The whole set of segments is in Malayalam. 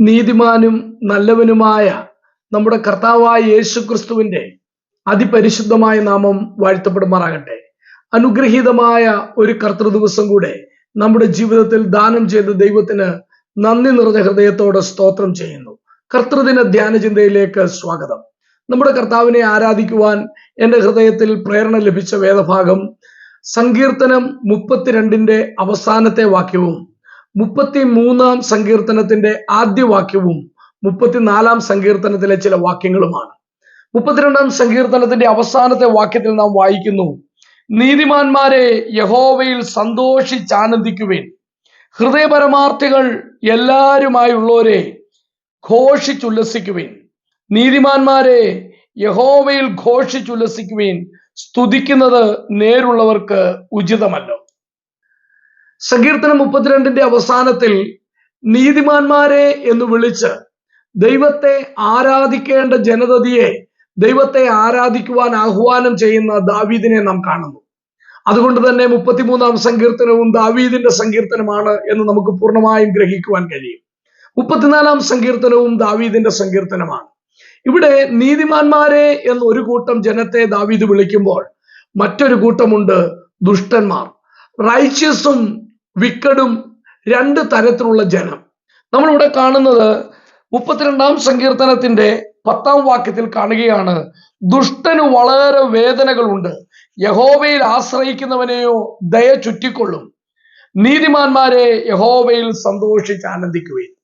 നീതിമാനും നല്ലവനുമായ നമ്മുടെ കർത്താവായ യേശു ക്രിസ്തുവിന്റെ അതിപരിശുദ്ധമായ നാമം വാഴ്ത്തപ്പെടുമാറാകട്ടെ. അനുഗ്രഹീതമായ ഒരു കർത്തൃ ദിവസം കൂടെ നമ്മുടെ ജീവിതത്തിൽ ദാനം ചെയ്ത ദൈവത്തിന് നന്ദി നിറഞ്ഞ ഹൃദയത്തോടെ സ്തോത്രം ചെയ്യുന്നു. കർത്തൃദിന ധ്യാന ചിന്തയിലേക്ക് സ്വാഗതം. നമ്മുടെ കർത്താവിനെ ആരാധിക്കുവാൻ എന്റെ ഹൃദയത്തിൽ പ്രേരണ ലഭിച്ച വേദഭാഗം സങ്കീർത്തനം മുപ്പത്തിരണ്ടിന്റെ അവസാനത്തെ വാക്യവും മുപ്പത്തി മൂന്നാം സങ്കീർത്തനത്തിന്റെ ആദ്യ വാക്യവും മുപ്പത്തിനാലാം സങ്കീർത്തനത്തിലെ ചില വാക്യങ്ങളുമാണ്. മുപ്പത്തിരണ്ടാം സങ്കീർത്തനത്തിന്റെ അവസാനത്തെ വാക്യത്തിൽ നാം വായിക്കുന്നു നീതിമാന്മാരെ യഹോവയിൽ സന്തോഷിച്ചാനന്ദിക്കുവേൻ. ഹൃദയപരമാർത്ഥികൾ എല്ലാവരുമായുള്ളവരെ ഘോഷിച്ചുല്ലസിക്കുവേൻ. നീതിമാന്മാരെ യഹോവയിൽ ഘോഷിച്ചുല്ലസിക്കുവീൻ. സ്തുതിക്കുന്നത് നേരുള്ളവർക്ക് ഉചിതമല്ലോ. സങ്കീർത്തനം മുപ്പത്തിരണ്ടിന്റെ അവസാനത്തിൽ നീതിമാന്മാരെ എന്ന് വിളിച്ച് ദൈവത്തെ ആരാധിക്കേണ്ട ജനതയെ ദൈവത്തെ ആരാധിക്കുവാൻ ആഹ്വാനം ചെയ്യുന്ന ദാവീദിനെ നാം കാണുന്നു. അതുകൊണ്ട് തന്നെ മുപ്പത്തിമൂന്നാം സങ്കീർത്തനവും ദാവീദിന്റെ സങ്കീർത്തനമാണ് എന്ന് നമുക്ക് പൂർണമായും ഗ്രഹിക്കുവാൻ കഴിയും. മുപ്പത്തിനാലാം സങ്കീർത്തനവും ദാവീദിന്റെ സങ്കീർത്തനമാണ്. ഇവിടെ നീതിമാന്മാരെ എന്ന് ഒരു കൂട്ടം ജനത്തെ ദാവീദ് വിളിക്കുമ്പോൾ മറ്റൊരു കൂട്ടമുണ്ട് ദുഷ്ടന്മാർ. റൈച്ചസും വിക്കഡും രണ്ട് തരത്തിലുള്ള ജനം. നമ്മളിവിടെ കാണുന്നത് മുപ്പത്തിരണ്ടാം സങ്കീർത്തനത്തിന്റെ പത്താം വാക്യത്തിൽ കാണുകയാണ് ദുഷ്ടന് വളരെ വേദനകളുണ്ട്. യഹോവയിൽ ആശ്രയിക്കുന്നവനെയോ ദയ ചുറ്റിക്കൊള്ളും. നീതിമാന്മാരെ യഹോവയിൽ സന്തോഷിച്ച് ആനന്ദിക്കുകയും.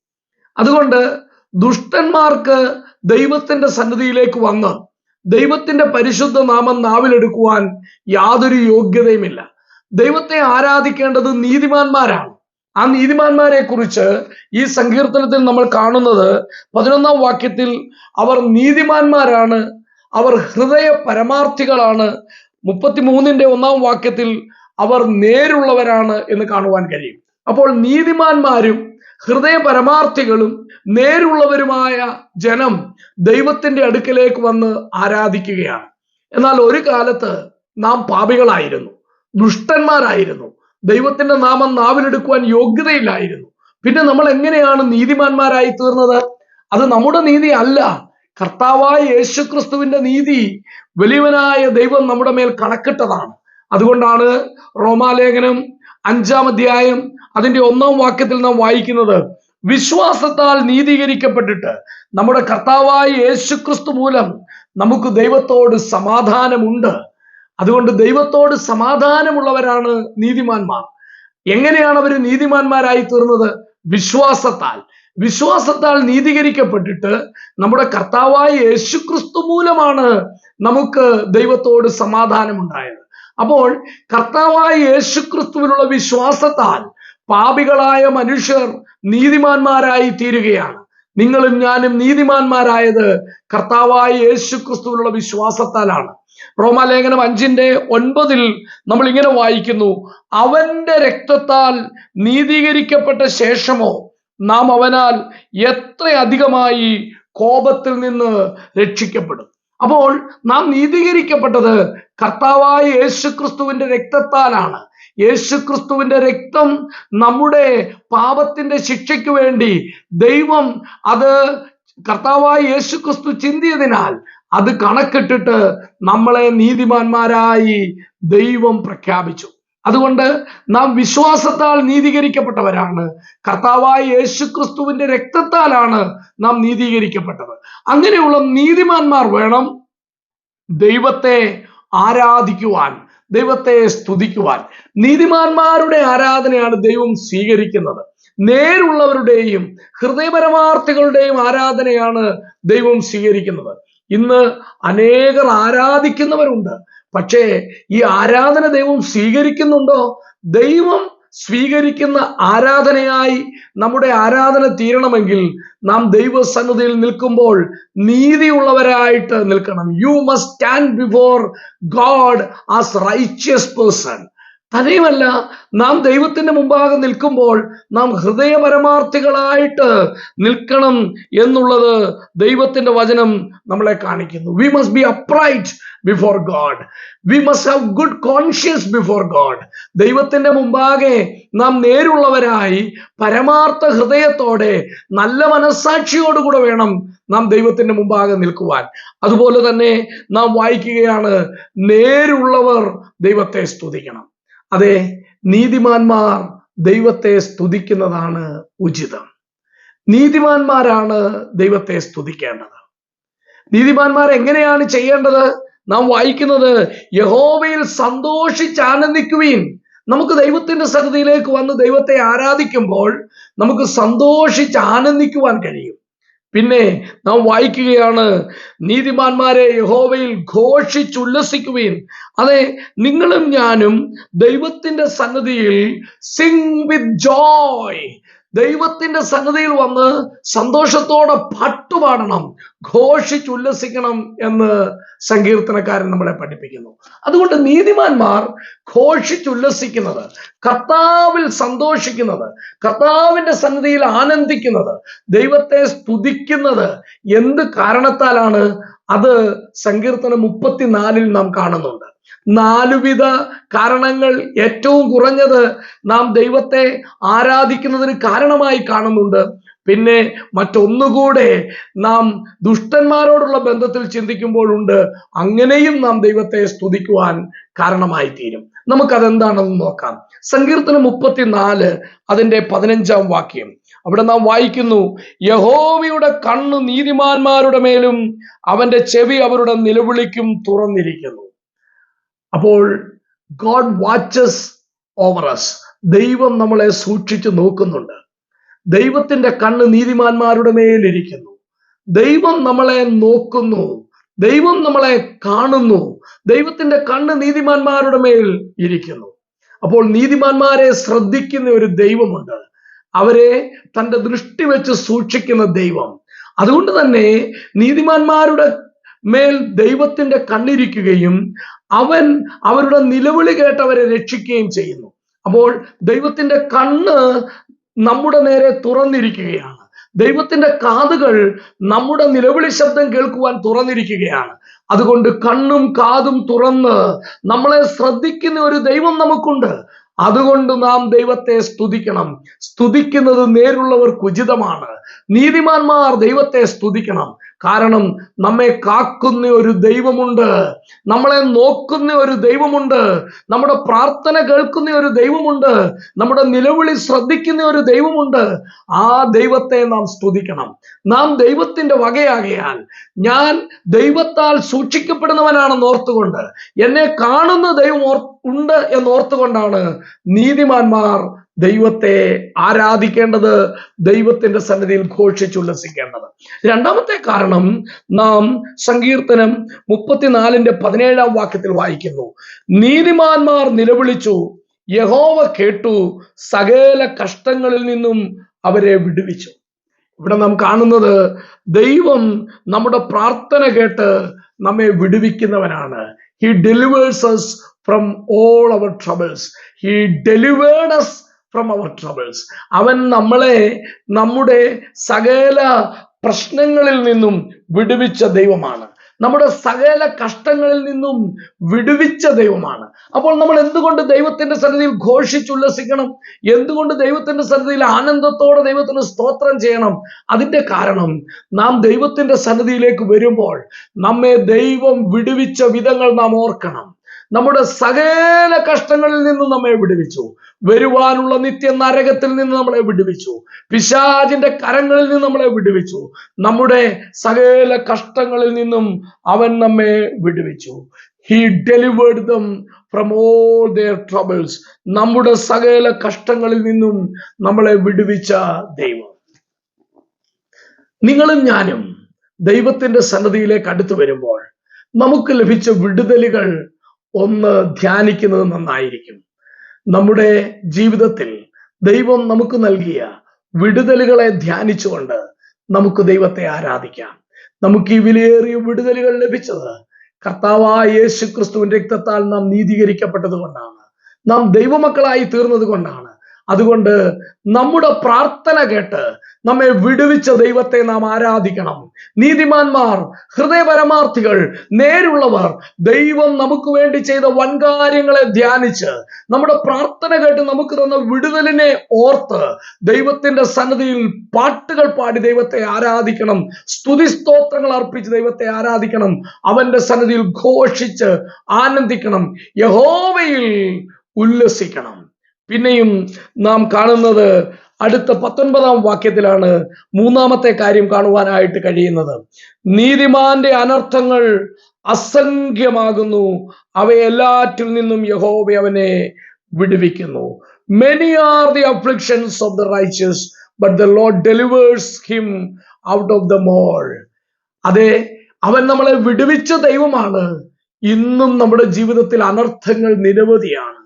അതുകൊണ്ട് ദുഷ്ടന്മാർക്ക് ദൈവത്തിന്റെ സന്നിധിയിലേക്ക് വന്ന് ദൈവത്തിന്റെ പരിശുദ്ധ നാമം നാവിലെടുക്കുവാൻ യാതൊരു യോഗ്യതയുമില്ല. ദൈവത്തെ ആരാധിക്കേണ്ടത് നീതിമാന്മാരാണ്. ആ നീതിമാന്മാരെ കുറിച്ച് ഈ സങ്കീർത്തനത്തിൽ നമ്മൾ കാണുന്നത് പതിനൊന്നാം വാക്യത്തിൽ അവർ നീതിമാന്മാരാണ് അവർ ഹൃദയ പരമാർത്ഥികളാണ്. മുപ്പത്തിമൂന്നിന്റെ ഒന്നാം വാക്യത്തിൽ അവർ നേരുള്ളവരാണ് എന്ന് കാണുവാൻ കഴിയും. അപ്പോൾ നീതിമാന്മാരും ഹൃദയ പരമാർത്ഥികളും നേരുള്ളവരുമായ ജനം ദൈവത്തിന്റെ അടുക്കലേക്ക് വന്ന് ആരാധിക്കുകയാണ്. എന്നാൽ ഒരു കാലത്ത് നാം പാപികളായിരുന്നു ദുഷ്ടന്മാരായിരുന്നു. ദൈവത്തിന്റെ നാമം നാവിലെടുക്കുവാൻ യോഗ്യതയില്ലായിരുന്നു. പിന്നെ നമ്മൾ എങ്ങനെയാണ് നീതിമാന്മാരായി തീർന്നത്? അത് നമ്മുടെ നീതി അല്ല. കർത്താവായ യേശുക്രിസ്തുവിന്റെ നീതി വലിയവനായ ദൈവം നമ്മുടെ മേൽ കണക്കിട്ടതാണ്. അതുകൊണ്ടാണ് റോമാലേഖനം അഞ്ചാം അധ്യായം അതിന്റെ ഒന്നാം വാക്യത്തിൽ നാം വായിക്കുന്നത് വിശ്വാസത്താൽ നീതീകരിക്കപ്പെട്ടിട്ട് നമ്മുടെ കർത്താവായ യേശുക്രിസ്തു മൂലം നമുക്ക് ദൈവത്തോട് സമാധാനമുണ്ട്. അതുകൊണ്ട് ദൈവത്തോട് സമാധാനമുള്ളവരാണ് നീതിമാന്മാർ. എങ്ങനെയാണ് അവർ നീതിമാന്മാരായി തീർന്നത്? വിശ്വാസത്താൽ. വിശ്വാസത്താൽ നീതീകരിക്കപ്പെട്ടിട്ട് നമ്മുടെ കർത്താവായ യേശുക്രിസ്തു മൂലമാണ് നമുക്ക് ദൈവത്തോട് സമാധാനം ഉണ്ടായത് അപ്പോൾ കർത്താവായ യേശുക്രിസ്തുവിനുള്ള വിശ്വാസത്താൽ പാപികളായ മനുഷ്യർ നീതിമാന്മാരായി തീരുകയാണ്. നിങ്ങളും ഞാനും നീതിമാന്മാരായത് കർത്താവായ യേശുക്രിസ്തുവിനുള്ള വിശ്വാസത്താലാണ്. റോമാലേഖനം അഞ്ചിന്റെ ഒൻപതിൽ നമ്മൾ ഇങ്ങനെ വായിക്കുന്നു അവന്റെ രക്തത്താൽ നീതീകരിക്കപ്പെട്ട ശേഷമോ നാം അവനാൽ എത്ര അധികമായി കോപത്തിൽ നിന്ന് രക്ഷിക്കപ്പെടും? അപ്പോൾ നാം നീതീകരിക്കപ്പെട്ടത് കർത്താവായ യേശുക്രിസ്തുവിന്റെ രക്തത്താലാണ്. യേശുക്രിസ്തുവിന്റെ രക്തം നമ്മുടെ പാപത്തിന്റെ ശിക്ഷയ്ക്ക് വേണ്ടി ദൈവം അത് കർത്താവായ യേശുക്രിസ്തു ചിന്തിയതിനാൽ അത് കണക്കിട്ടിട്ട് നമ്മളെ നീതിമാന്മാരായി ദൈവം പ്രഖ്യാപിച്ചു. അതുകൊണ്ട് നാം വിശ്വാസത്താൽ നീതീകരിക്കപ്പെട്ടവരാണ്. കർത്താവായ യേശുക്രിസ്തുവിന്റെ രക്തത്താലാണ് നാം നീതീകരിക്കപ്പെട്ടത്. അങ്ങനെയുള്ള നീതിമാന്മാർ വേണം ദൈവത്തെ ആരാധിക്കുവാൻ. ദൈവത്തെ സ്തുതിക്കുവാൻ. നീതിമാന്മാരുടെ ആരാധനയാണ് ദൈവം സ്വീകരിക്കുന്നത്. നേരുള്ളവരുടെയും ഹൃദയപരമാർത്ഥികളുടെയും ആരാധനയാണ് ദൈവം സ്വീകരിക്കുന്നത്. ഇന്ന് അനേകർ ആരാധിക്കുന്നവരുണ്ട്. പക്ഷേ ഈ ആരാധന ദൈവം സ്വീകരിക്കുന്നുണ്ടോ? ദൈവം സ്വീകരിക്കുന്ന ആരാധനയായി നമ്മുടെ ആരാധന തീരണമെങ്കിൽ നാം ദൈവസന്നിധിയിൽ നിൽക്കുമ്പോൾ നീതിയുള്ളവരായിട്ട് നിൽക്കണം. You must stand before God as righteous person തന്നെയുമല്ല നാം ദൈവത്തിന്റെ മുമ്പാകെ നിൽക്കുമ്പോൾ നാം ഹൃദയപരമാർത്ഥികളായിട്ട് നിൽക്കണം എന്നുള്ളത് ദൈവത്തിന്റെ വചനം നമ്മളെ കാണിക്കുന്നു. We must be upright before God we must have good conscience before God ദൈവത്തിന്റെ മുമ്പാകെ നാം നേരുള്ളവരായി പരമാർത്ഥ ഹൃദയത്തോടെ നല്ല മനസ്സാക്ഷിയോടുകൂടെ വേണം നാം ദൈവത്തിന്റെ മുമ്പാകെ നിൽക്കുവാൻ. അതുപോലെ തന്നെ നാം വായിക്കുകയാണ് നേരുള്ളവർ ദൈവത്തെ സ്തുതിക്കണം. അതെ നീതിമാന്മാർ ദൈവത്തെ സ്തുതിക്കുന്നതാണ് ഉചിതം. നീതിമാന്മാരാണ് ദൈവത്തെ സ്തുതിക്കേണ്ടത്. നീതിമാന്മാർ എങ്ങനെയാണ് ചെയ്യേണ്ടത്? നാം വായിക്കുന്നത് യഹോവയിൽ സന്തോഷിച്ച് ആനന്ദിക്കുവീൻ നമുക്ക് ദൈവത്തിന്റെ സന്നിധിയിലേക്ക് വന്ന് ദൈവത്തെ ആരാധിക്കുമ്പോൾ നമുക്ക് സന്തോഷിച്ച് ആനന്ദിക്കുവാൻ കഴിയും. പിന്നെ നാം വായിക്കുകയാണ് നീതിമാന്മാരെ യഹോവയിൽ ഘോഷിച്ചുല്ലസിക്കുവീൻ. അതെ നിങ്ങളും ഞാനും ദൈവത്തിന്റെ സന്നദ്ധിയിൽ സിംഗ് വിത്ത് ജോയ് ദൈവത്തിന്റെ സന്നിധിയിൽ വന്ന് സന്തോഷത്തോടെ പാട്ടുപാടണം ഘോഷിച്ചുല്ലസിക്കണം എന്ന് സങ്കീർത്തനക്കാരൻ നമ്മളെ പഠിപ്പിക്കുന്നു. അതുകൊണ്ട് നീതിമാന്മാർ ഘോഷിച്ചുല്ലസിക്കുന്നത് കർത്താവിൽ സന്തോഷിക്കുന്നത് കർത്താവിന്റെ സന്നിധിയിൽ ആനന്ദിക്കുന്നത് ദൈവത്തെ സ്തുതിക്കുന്നത് എന്ത് കാരണത്താലാണ്? അത് സങ്കീർത്തനം മുപ്പത്തിനാലിൽ നാം കാണുന്നുണ്ട്. നാലുവിധ കാരണങ്ങൾ ഏറ്റവും കുറഞ്ഞത് നാം ദൈവത്തെ ആരാധിക്കുന്നതിന് കാരണമായി കാണുന്നുണ്ട്. പിന്നെ മറ്റൊന്നുകൂടെ നാം ദുഷ്ടന്മാരോടുള്ള ബന്ധത്തിൽ ചിന്തിക്കുമ്പോഴുണ്ട് അങ്ങനെയും നാം ദൈവത്തെ സ്തുതിക്കുവാൻ കാരണമായി തീരും നമുക്കതെന്താണെന്ന് നോക്കാം. സങ്കീർത്തനം മുപ്പത്തിനാല് അതിന്റെ പതിനഞ്ചാം വാക്യം. അവിടെ നാം വായിക്കുന്നു യഹോവയുടെ കണ്ണ് നീതിമാന്മാരുടെ മേലും അവന്റെ ചെവി അവരുടെ നിലവിളിക്കും തുറന്നിരിക്കുന്നു. അപ്പോൾ ഗോഡ് വാച്ചസ് ഓവർ അസ് ദൈവം നമ്മളെ സൂക്ഷിച്ചു നോക്കുന്നുണ്ട്. ദൈവത്തിന്റെ കണ്ണ് നീതിമാന്മാരുടെ മേലിരിക്കുന്നു ദൈവം നമ്മളെ നോക്കുന്നു. ദൈവം നമ്മളെ കാണുന്നു. ദൈവത്തിന്റെ കണ്ണ് നീതിമാന്മാരുടെ മേൽ ഇരിക്കുന്നു. അപ്പോൾ നീതിമാന്മാരെ ശ്രദ്ധിക്കുന്ന ഒരു ദൈവമുണ്ട്. അവരെ തന്റെ ദൃഷ്ടി വെച്ച് സൂക്ഷിക്കുന്ന ദൈവം. അതുകൊണ്ട് തന്നെ നീതിമാന്മാരുടെ മേൽ ദൈവത്തിന്റെ കണ്ണിരിക്കുകയും അവൻ അവരുടെ നിലവിളി കേട്ടവരെ രക്ഷിക്കുകയും ചെയ്യുന്നു. അപ്പോൾ ദൈവത്തിന്റെ കണ്ണ് നമ്മുടെ നേരെ തുറന്നിരിക്കുകയാണ്. ദൈവത്തിന്റെ കാതുകൾ നമ്മുടെ നിലവിളി ശബ്ദം കേൾക്കുവാൻ തുറന്നിരിക്കുകയാണ്. അതുകൊണ്ട് കണ്ണും കാതും തുറന്ന് നമ്മളെ ശ്രദ്ധിക്കുന്ന ഒരു ദൈവം നമുക്കുണ്ട്. അതുകൊണ്ട് നാം ദൈവത്തെ സ്തുതിക്കണം. സ്തുതിക്കുന്നത് നേരുള്ളവർക്ക് ഉചിതമാണ്. നീതിമാന്മാർ ദൈവത്തെ സ്തുതിക്കണം. കാരണം നമ്മെ കാക്കുന്ന ഒരു ദൈവമുണ്ട്. നമ്മളെ നോക്കുന്ന ഒരു ദൈവമുണ്ട്. നമ്മുടെ പ്രാർത്ഥന കേൾക്കുന്ന ഒരു ദൈവമുണ്ട്. നമ്മുടെ നിലവിളി ശ്രദ്ധിക്കുന്ന ഒരു ദൈവമുണ്ട്. ആ ദൈവത്തെ നാം സ്തുതിക്കണം. നാം ദൈവത്തിന്റെ വകയാകയാൽ ഞാൻ ദൈവത്താൽ സൂക്ഷിക്കപ്പെടുന്നവനാണെന്ന് ഓർത്തുകൊണ്ട് എന്നെ കാണുന്ന ദൈവം ഉണ്ട് എന്നോർത്തുകൊണ്ടാണ് നീതിമാന്മാർ ദൈവത്തെ ആരാധിക്കേണ്ടത് ദൈവത്തിന്റെ സന്നിധിയിൽ ഘോഷിച്ചുല്ലസിക്കേണ്ടത് രണ്ടാമത്തെ കാരണം നാം സങ്കീർത്തനം മുപ്പത്തിനാലിന്റെ പതിനേഴാം വാക്യത്തിൽ വായിക്കുന്നു. നീതിമാന്മാർ നിലവിളിച്ചു യഹോവ കേട്ടു സകല കഷ്ടങ്ങളിൽ നിന്നും അവരെ വിടുവിച്ചു. ഇവിടെ നാം കാണുന്നത് ദൈവം നമ്മുടെ പ്രാർത്ഥന കേട്ട് നമ്മെ വിടുവിക്കുന്നവനാണ്. He delivers from all our troubles he delivered us from our troubles അവൻ നമ്മളെ നമ്മുടെ സകല പ്രശ്നങ്ങളിൽ നിന്നും വിടുവിച്ച ദൈവമാണ്. നമ്മുടെ സകല കഷ്ടങ്ങളിൽ നിന്നും വിടുവിച്ച ദൈവമാണ്. അപ്പോൾ നമ്മൾ എന്തുകൊണ്ട് ദൈവത്തിന്റെ സന്നിധിയിൽ ഘോഷിച്ചുല്ലസിക്കണം? എന്തുകൊണ്ട് ദൈവത്തിന്റെ സന്നിധിയിൽ ആനന്ദത്തോടെ ദൈവത്തിന് സ്തോത്രം ചെയ്യണം? അതിന്റെ കാരണം നാം ദൈവത്തിന്റെ സന്നിധിയിലേക്ക് വരുമ്പോൾ നമ്മെ ദൈവം വിടുവിച്ച വിധങ്ങൾ നാം ഓർക്കണം. നമ്മുടെ സകല കഷ്ടങ്ങളിൽ നിന്നും നമ്മെ വിടുവിച്ചു. വരുവാനുള്ള നിത്യ നരകത്തിൽ നിന്ന് നമ്മളെ വിടുവിച്ചു. പിശാചിന്റെ കരങ്ങളിൽ നിന്ന് നമ്മളെ വിടുവിച്ചു. നമ്മുടെ സകല കഷ്ടങ്ങളിൽ നിന്നും അവൻ നമ്മെ വിടുവിച്ചു. He delivered them from all their troubles നമ്മുടെ സകല കഷ്ടങ്ങളിൽ നിന്നും നമ്മളെ വിടുവിച്ച ദൈവം. നിങ്ങളും ഞാനും ദൈവത്തിന്റെ സന്നദ്ധിയിലേക്ക് അടുത്തു വരുമ്പോൾ നമുക്ക് ലഭിച്ച വിടുതലുകൾ ഒന്ന് ധ്യാനിക്കുന്നത് നന്നായിരിക്കും. നമ്മുടെ ജീവിതത്തിൽ ദൈവം നമുക്ക് നൽകിയ വിടുതലുകളെ ധ്യാനിച്ചുകൊണ്ട് നമുക്ക് ദൈവത്തെ ആരാധിക്കാം. നമുക്ക് ഈ വിലയേറിയ വിടുതലുകൾ ലഭിച്ചത് കർത്താവായ യേശു ക്രിസ്തുവിന്റെ രക്തത്താൽ നാം നീതീകരിക്കപ്പെട്ടത് കൊണ്ടാണ്. നാം ദൈവമക്കളായി തീർന്നത് കൊണ്ടാണ്. അതുകൊണ്ട് നമ്മുടെ പ്രാർത്ഥന കേട്ട് നമ്മെ വിടുവിച്ച ദൈവത്തെ നാം ആരാധിക്കണം. നീതിമാന്മാർ ഹൃദയപരമാർത്ഥികൾ നേരുള്ളവർ ദൈവം നമുക്ക് വേണ്ടി ചെയ്ത വൻകാര്യങ്ങളെ ധ്യാനിച്ച് നമ്മുടെ പ്രാർത്ഥന കേട്ട് നമുക്ക് തന്ന വിടുതലിനെ ഓർത്ത് ദൈവത്തിന്റെ സന്നദ്ധിയിൽ പാട്ടുകൾ പാടി ദൈവത്തെ ആരാധിക്കണം. സ്തുതി സ്തോത്രങ്ങൾ അർപ്പിച്ച് ദൈവത്തെ ആരാധിക്കണം. അവന്റെ സന്നദ്ധിയിൽ ഘോഷിച്ച് ആനന്ദിക്കണം. യഹോവയിൽ ഉല്ലസിക്കണം. പിന്നെയും നാം കാണുന്നത് അടുത്ത പത്തൊൻപതാം വാക്യത്തിലാണ് മൂന്നാമത്തെ കാര്യം കാണുവാനായിട്ട് കഴിയുന്നത്. നീതിമാന്റെ അനർത്ഥങ്ങൾ അസംഖ്യമാകുന്നു. അവയെല്ലാറ്റിൽ നിന്നും യഹോബ അവനെ വിടുവിക്കുന്നു. Many are the afflictions of the righteous but the Lord delivers him out of them all അതെ അവൻ നമ്മളെ വിടുവിച്ച ദൈവമാണ്. ഇന്നും നമ്മുടെ ജീവിതത്തിൽ അനർത്ഥങ്ങൾ നിരവധിയാണ്.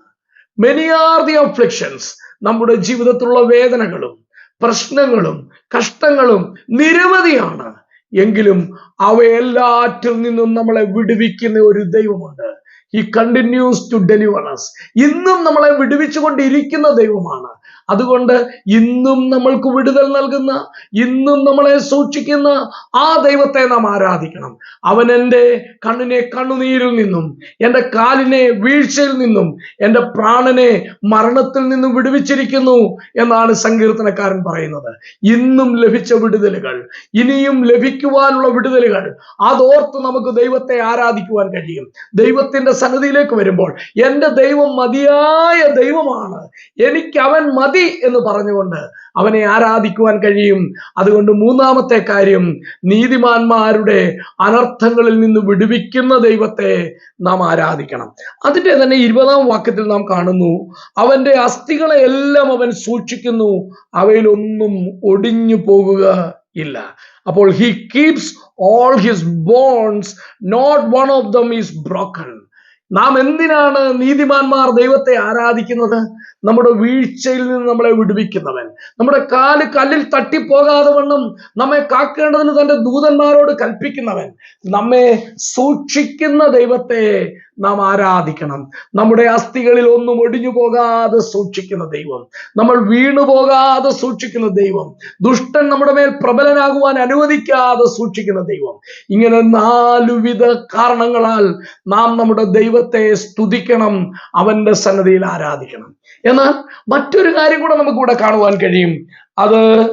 മെനി ആർ ദി അഫ്ലിക്ഷൻസ് നമ്മുടെ ജീവിതത്തിലുള്ള വേദനകളും പ്രശ്നങ്ങളും കഷ്ടങ്ങളും നിരവധിയാണ്. എങ്കിലും അവയെല്ലാറ്റിൽ നിന്നും നമ്മളെ വിടുവിക്കുന്ന ഒരു ദൈവമുണ്ട്. He continues to deliver us. ഇന്നും നമ്മളെ വിടുവിച്ചുകൊണ്ടിരിക്കുന്ന ദൈവമാണ്. അതുകൊണ്ട് ഇന്നും നമ്മൾക്ക് വിടുതൽ നൽകുന്ന ഇന്നും നമ്മളെ സൂക്ഷിക്കുന്ന ആ ദൈവത്തെ നാം ആരാധിക്കണം. അവൻ എന്റെ കണ്ണിനെ കണ്ണുനീരിൽ നിന്നും എന്റെ കാലിനെ വീഴ്ചയിൽ നിന്നും എന്റെ പ്രാണനെ മരണത്തിൽ നിന്നും വിടുവിച്ചിരിക്കുന്നു എന്നാണ് സങ്കീർത്തനക്കാരൻ പറയുന്നത്. ഇന്നും ലഭിച്ച വിടുതലുകൾ ഇനിയും ലഭിക്കുവാനുള്ള വിടുതലുകൾ അതോർത്ത് നമുക്ക് ദൈവത്തെ ആരാധിക്കുവാൻ കഴിയും. ദൈവത്തിന്റെ സന്നിധിയിലേക്ക് വരുമ്പോൾ എന്റെ ദൈവം മതിയായ ദൈവമാണ്. എനിക്ക് അവൻ മതി എന്ന് പറഞ്ഞുകൊണ്ട് അവനെ ആരാധിക്കുവാൻ കഴിയും. അതുകൊണ്ട് മൂന്നാമത്തെ കാര്യം നീതിമാന്മാരുടെ അനർത്ഥങ്ങളിൽ നിന്ന് വിടുവിക്കുന്ന ദൈവത്തെ നാം ആരാധിക്കണം. അതിന്റെ തന്നെ ഇരുപതാം വാക്യത്തിൽ നാം കാണുന്നു അവന്റെ അസ്ഥികളെ എല്ലാം അവൻ സൂക്ഷിക്കുന്നു അവയിലൊന്നും ഒടിഞ്ഞു പോകുക ഇല്ല. അപ്പോൾ he keeps all his bones not one of them is broken നാം എന്തിനാണ് നീതിമാന്മാർ ദൈവത്തെ ആരാധിക്കുന്നത്? നമ്മുടെ വീഴ്ചയിൽ നിന്ന് നമ്മളെ വിടുവിക്കുന്നവൻ. നമ്മുടെ കാൽ കല്ലിൽ തട്ടിപ്പോകാതെ വണ്ണം നമ്മെ കാക്കേണ്ടതിന് തന്റെ ദൂതന്മാരോട് കൽപ്പിക്കുന്നവൻ. നമ്മെ സൂക്ഷിക്കുന്ന ദൈവത്തെ നാം ആരാധിക്കണം. നമ്മുടെ അസ്ഥികളിൽ ഒന്നും ഒടിഞ്ഞു പോകാതെ സൂക്ഷിക്കുന്ന ദൈവം. നമ്മൾ വീണു പോകാതെ സൂക്ഷിക്കുന്ന ദൈവം. ദുഷ്ടൻ നമ്മുടെ മേൽ പ്രബലനാകുവാൻ അനുവദിക്കാതെ സൂക്ഷിക്കുന്ന ദൈവം. ഇങ്ങനെ നാലുവിധ കാരണങ്ങളാൽ നാം നമ്മുടെ ദൈവത്തെ സ്തുതിക്കണം അവന്റെ സന്നദ്ധിയിൽ ആരാധിക്കണം. എന്നാൽ മറ്റൊരു കാര്യം കൂടെ നമുക്ക് ഇവിടെ കാണുവാൻ കഴിയും. അത്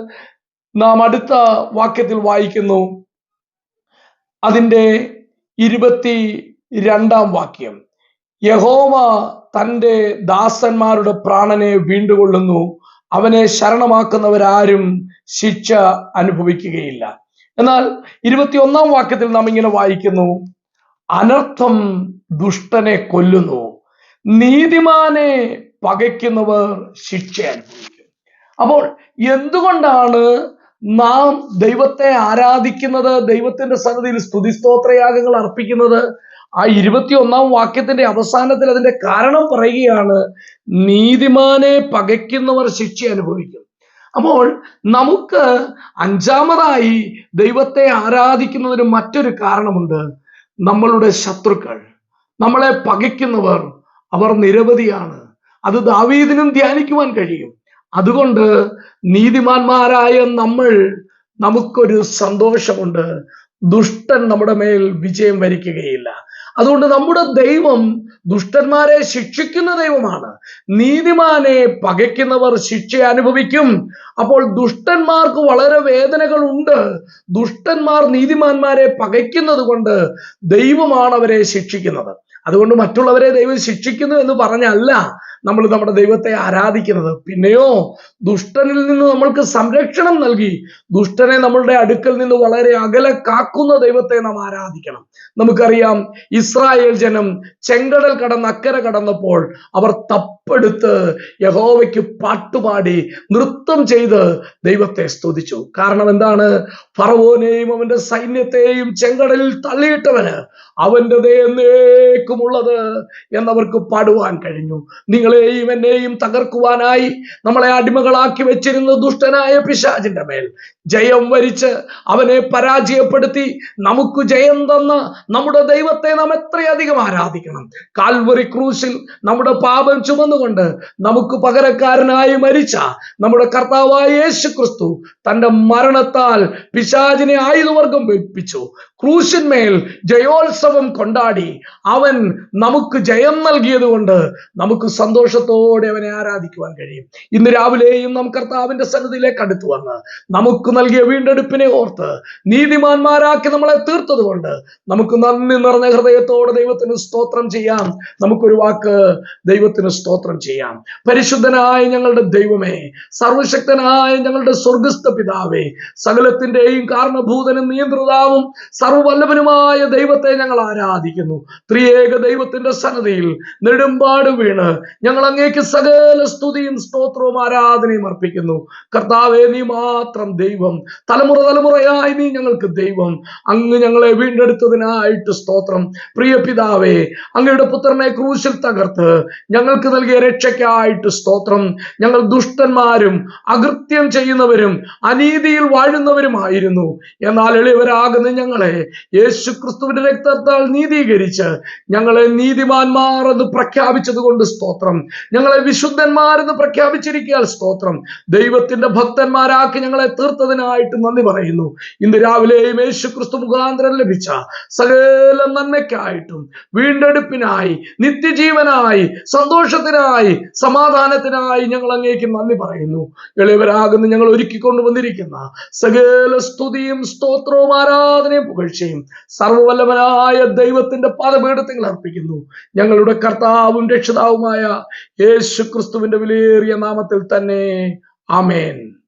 നാം അടുത്ത വാക്യത്തിൽ വായിക്കുന്നു. അതിന്റെ ഇരുപത്തി രണ്ടാം വാക്യം. യഹോവ തന്റെ ദാസന്മാരുടെ പ്രാണനെ വീണ്ടുകൊള്ളുന്നു. അവനെ ശരണമാക്കുന്നവരാരും ശിക്ഷ അനുഭവിക്കുകയില്ല. എന്നാൽ ഇരുപത്തിയൊന്നാം വാക്യത്തിൽ നാം ഇങ്ങനെ വായിക്കുന്നു. അനർത്ഥം ദുഷ്ടനെ കൊല്ലുന്നു. നീതിമാനെ പകയ്ക്കുന്നവർ ശിക്ഷ അനുഭവിക്കും. അപ്പോൾ എന്തുകൊണ്ടാണ് നാം ദൈവത്തെ ആരാധിക്കുന്നത് ദൈവത്തിന്റെ സന്നിധിയിൽ സ്തുതിസ്തോത്രയാഗങ്ങൾ അർപ്പിക്കുന്നത്? ആ ഇരുപത്തിയൊന്നാം വാക്യത്തിന്റെ അവസാനത്തിൽ അതിന്റെ കാരണം പറയുകയാണ് നീതിമാനെ പകയ്ക്കുന്നവർ ശിക്ഷ അനുഭവിക്കും. അപ്പോൾ നമുക്ക് അഞ്ചാമതായി ദൈവത്തെ ആരാധിക്കുന്നതിന് മറ്റൊരു കാരണമുണ്ട്. നമ്മളുടെ ശത്രുക്കൾ. നമ്മളെ പകയ്ക്കുന്നവർ അവർ നിരവധിയാണ്. അത് ദാവീദിനും ധ്യാനിക്കുവാൻ കഴിയും. അതുകൊണ്ട് നീതിമാന്മാരായ നമ്മൾ നമുക്കൊരു സന്തോഷമുണ്ട്. ദുഷ്ടൻ നമ്മുടെ മേൽ വിജയം വരിക്കുകയില്ല. അതുകൊണ്ട് നമ്മുടെ ദൈവം ദുഷ്ടന്മാരെ ശിക്ഷിക്കുന്ന ദൈവമാണ്. നീതിമാനെ പകയ്ക്കുന്നവർ ശിക്ഷ അനുഭവിക്കും. അപ്പോൾ ദുഷ്ടന്മാർക്ക് വളരെ വേദനകൾ ഉണ്ട് ദുഷ്ടന്മാർ നീതിമാന്മാരെ പകയ്ക്കുന്നത് കൊണ്ട് ദൈവമാണ് അവരെ ശിക്ഷിക്കുന്നത്. അതുകൊണ്ട് മറ്റുള്ളവരെ ദൈവം ശിക്ഷിക്കുന്നു എന്ന് പറഞ്ഞല്ല. നമ്മൾ നമ്മുടെ ദൈവത്തെ ആരാധിക്കുന്നത്. പിന്നെയോ ദുഷ്ടനിൽ നിന്ന് നമ്മൾക്ക് സംരക്ഷണം നൽകി ദുഷ്ടനെ നമ്മളുടെ അടുക്കൽ നിന്ന് വളരെ അകലെ കാക്കുന്ന ദൈവത്തെ നാം ആരാധിക്കണം. നമുക്കറിയാം ഇസ്രായേൽ ജനം ചെങ്കടൽ കടന്ന് അക്കരെ കടന്നപ്പോൾ അവർ തപ്പെടുത്ത് യഹോവയ്ക്ക് പാട്ടുപാടി നൃത്തം ചെയ്ത് ദൈവത്തെ സ്തുതിച്ചു. കാരണം എന്താണ്? ഫറവോനെയും അവന്റെ സൈന്യത്തെയും ചെങ്കടലിൽ തള്ളിയിട്ടവന് അവന്റെ എന്നേക്കുമുള്ളത് എന്നവർക്ക് പാടുവാൻ കഴിഞ്ഞു. നിങ്ങളെയും എന്നെയും തകർക്കുവാനായി നമ്മളെ അടിമകളാക്കി വെച്ചിരുന്ന ദുഷ്ടനായ പിശാചിന്റെ മേൽ ജയം വരിച്ച് അവനെ പരാജയപ്പെടുത്തി നമുക്ക് ജയം തന്ന നമ്മുടെ ദൈവത്തെ നാം എത്രയധികം ആരാധിക്കണം. കാൽവറി ക്രൂശിൽ നമ്മുടെ പാപം ചുമന്നുകൊണ്ട് നമുക്ക് പകരക്കാരനായി മരിച്ച നമ്മുടെ കർത്താവായ യേശു ക്രിസ്തു തന്റെ മരണത്താൽ പിശാചിനെ ആയുധവർഗം വെപ്പിച്ചു ക്രൂശിന്മേൽ ജയോത്സവം കൊണ്ടാടി അവൻ നമുക്ക് ജയം നൽകിയത് കൊണ്ട് നമുക്ക് സന്തോഷത്തോടെ അവനെ ആരാധിക്കുവാൻ കഴിയും. ഇന്ന് രാവിലെയും നാം കർത്താവിന്റെ സന്നിധിയിലേക്ക് അടുത്തു വന്ന് നമുക്ക് നൽകിയ വീണ്ടെടുപ്പിനെ ഓർത്ത് നീതിമാന്മാരാക്കി നമ്മളെ തീർത്തത് കൊണ്ട് നമുക്ക് നന്ദി നിറഞ്ഞ ഹൃദയത്തോടെ ദൈവത്തിന് സ്തോത്രം ചെയ്യാം. നമുക്കൊരു വാക്ക് ദൈവത്തിന് സ്തോത്രം ചെയ്യാം. പരിശുദ്ധനായ ഞങ്ങളുടെ ദൈവമേ സർവശക്തനായ ഞങ്ങളുടെ സ്വർഗസ്ഥ പിതാവേ സകലത്തിന്റെയും കാരണഭൂതനും നിയന്ത്രിതാവും സർവവല്ലഭനുമായ ദൈവത്തെ ഞങ്ങൾ ആരാധിക്കുന്നു. ത്രിയേക ദൈവത്തിന്റെ സന്നദ്ധിയിൽ നെടുമ്പാട് വീണ് ഞങ്ങൾ അങ്ങേക്ക് സകല സ്തുതിയും സ്തോത്രവും ആരാധനയും അർപ്പിക്കുന്നു. കർത്താവേ നീ മാത്രം ദൈവം. തലമുറ തലമുറയായി നീ ഞങ്ങൾക്ക് ദൈവം. അങ്ങ് ഞങ്ങളെ വീണ്ടെടുത്തതിനായിട്ട് സ്തോത്രം. പ്രിയ പിതാവേ അങ്ങയുടെ പുത്രനെ ക്രൂശിൽ തകർത്ത് ഞങ്ങൾക്ക് നൽകിയ രക്ഷയ്ക്കായിട്ട് സ്തോത്രം. ഞങ്ങൾ ദുഷ്ടന്മാരും അകൃത്യം ചെയ്യുന്നവരും അനീതിയിൽ വാഴുന്നവരുമായിരുന്നു. എന്നാൽ എളിയവരാകുന്ന ഞങ്ങളെ യേശു ക്രിസ്തുവിന്റെ രക്തത്താൽ നീതീകരിച്ച് ഞങ്ങളെ നീതിമാന്മാർ എന്ന് പ്രഖ്യാപിച്ചത് കൊണ്ട് സ്തോത്രം. ഞങ്ങളെ വിശുദ്ധന്മാരെന്ന് പ്രഖ്യാപിച്ചിരിക്കാൻ സ്തോത്രം. ദൈവത്തിന്റെ ഭക്തന്മാരാക്കി ഞങ്ങളെ തീർത്തതിനായിട്ട് നന്ദി പറയുന്നു. ഇന്ന് രാവിലെയും യേശു ക്രിസ്തു മുഖാന്തരം ലഭിച്ച സകല നന്മയ്ക്കായിട്ടും വീണ്ടെടുപ്പിനായി നിത്യജീവനായി സന്തോഷത്തിനായി സമാധാനത്തിനായി ഞങ്ങൾ അങ്ങേക്ക് നന്ദി പറയുന്നു. എളിയവരാകുന്ന ഞങ്ങൾ ഒരുക്കിക്കൊണ്ടുവന്നിരിക്കുന്ന സകല സ്തുതിയും സ്തോത്രവും ആരാധനയും പുകഴ്ചയും സർവവല്ലഭനായ ദൈവത്തിന്റെ പാദപീഠത്തിൽ അർപ്പിക്കുന്നു. ഞങ്ങളുടെ കർത്താവും രക്ഷിതാവുമായ യേശു ക്രിസ്തുവിന്റെ വിലയേറിയ നാമത്തിൽ തന്നെ. ആമേൻ.